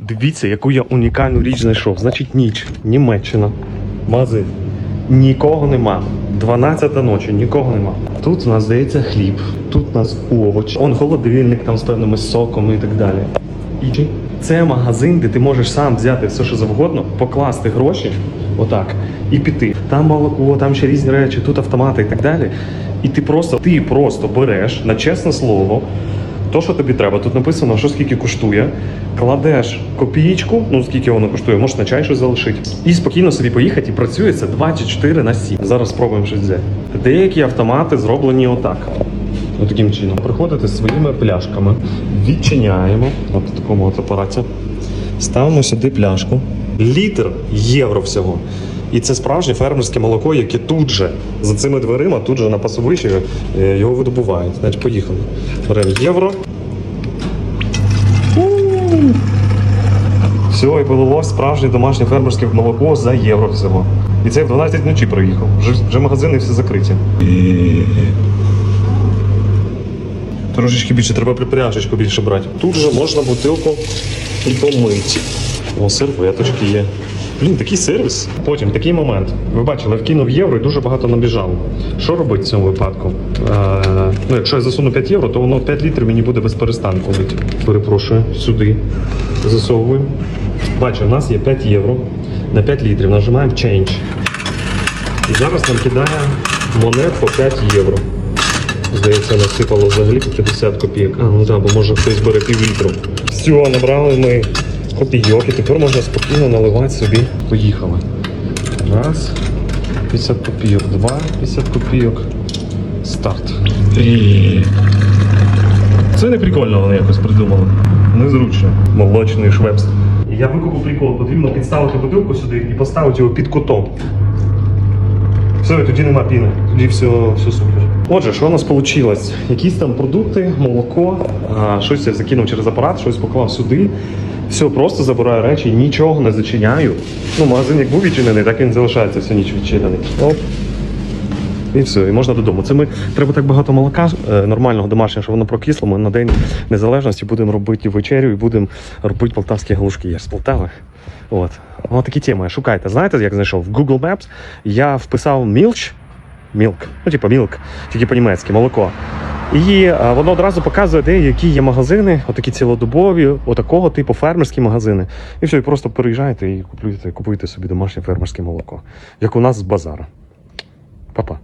Дивіться, яку я унікальну річ знайшов. Значить, ніч, Німеччина, магазин. Нікого нема. 12 ночі, нікого нема. Тут у нас здається хліб, тут у нас овочі. Он холодильник там з певними соками і так далі. І це магазин, де ти можеш сам взяти все, що завгодно, покласти гроші, отак, і піти. Там молоко, там ще різні речі, тут автомати і так далі. І ти просто, ти просто береш на чесне слово. То, що тобі треба, тут написано, що скільки коштує. Кладеш копієчку, ну скільки воно коштує, можеш на чай щось залишити. І спокійно собі поїхати і працює це 24 на 7. Зараз спробуємо щось взяти. Деякі автомати зроблені отак. Отаким чином. Приходите своїми пляшками, відчиняємо от в такому от апараті. Ставимо сюди пляшку. Літр євро всього. І це справжнє фермерське молоко, яке тут же за цими дверима, тут же на пасовищі е, його видобувають. Значить, поїхали. Беремо євро. Все, і полилось справжнє домашнє фермерське молоко за євро всього. І це в 12 ночі проїхав. Вже, вже магазини всі закриті. Трошечки більше, треба припряжечку більше брати. Тут же можна бутилку і помити. О, серветочки є. Блін, такий сервіс. Потім такий момент. Ви бачили, я вкинув євро і дуже багато набіжало. Що робити в цьому випадку? Е, ну, якщо я засуну 5 євро, то воно 5 літрів мені буде без перестанку. Перепрошую, сюди засовуємо. Бачу, у нас є 5 євро на 5 літрів. Нажимаємо Change. І зараз нам кидає монет по 5 євро. Здається, насипало взагалі по 50 копійок. А, ну так, бо може хтось бере пів літру. Все, набрали ми копійок і тепер можна спокійно наливати собі. Поїхали. Раз. 50 копійок, два, 50 копійок. Старт. Це не прикольно вони якось придумали. Незручно. Молочний швепс. Я викупив прикол, потрібно підставити бутилку сюди і поставити його під кутом. Все, і тоді нема піни, тоді все, все супер. Отже, що у нас вийшло? Якісь там продукти, молоко, а, щось я закинув через апарат, щось поклав сюди. Все, просто забираю речі, нічого не зачиняю. Ну, магазин як був відчинений, так він залишається всю ніч відчинений. Оп. І все, і можна додому. Це ми треба так багато молока е, нормального домашнього, щоб воно прокисло. Ми на день незалежності будемо робити вечерю і будемо робити полтавські галушки. Я ж з Полтави. От. Ось такі теми. Шукайте. Знаєте, як знайшов? В Google Maps я вписав мілч, мілк, ну типу мілк, тільки по-німецьки, молоко. І воно одразу показує, де які є магазини, отакі цілодобові, отакого типу фермерські магазини. І все, і просто переїжджаєте і купуєте, купуєте собі домашнє фермерське молоко, як у нас з базару. Па-па.